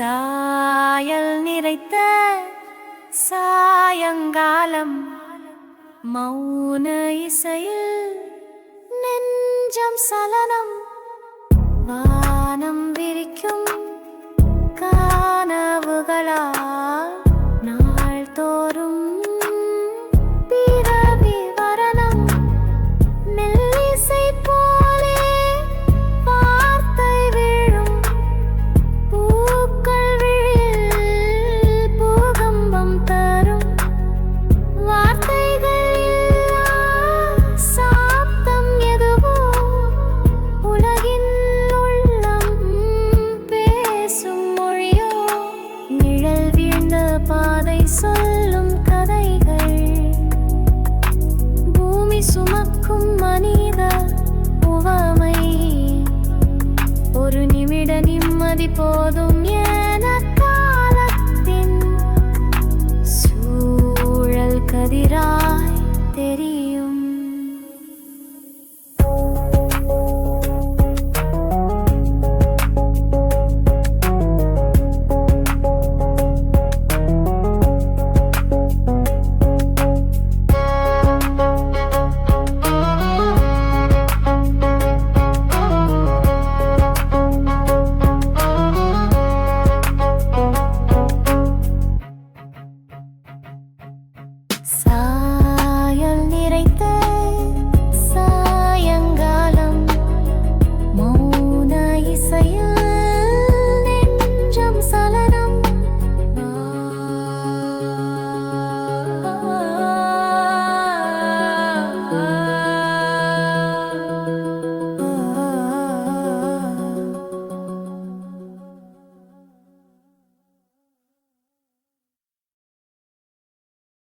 சாயல் நிறைத்த சாயங்காலம் மௌன இசையில் நெஞ்சம் சலனம் வானம் விரிக்கும் கானவுகளால் நாள்தோறும் சொல்லும் கதைகள். பூமி சுமக்கும் மனித உவமை ஒரு நிமிட நிம்மதி போதும் ஏன்?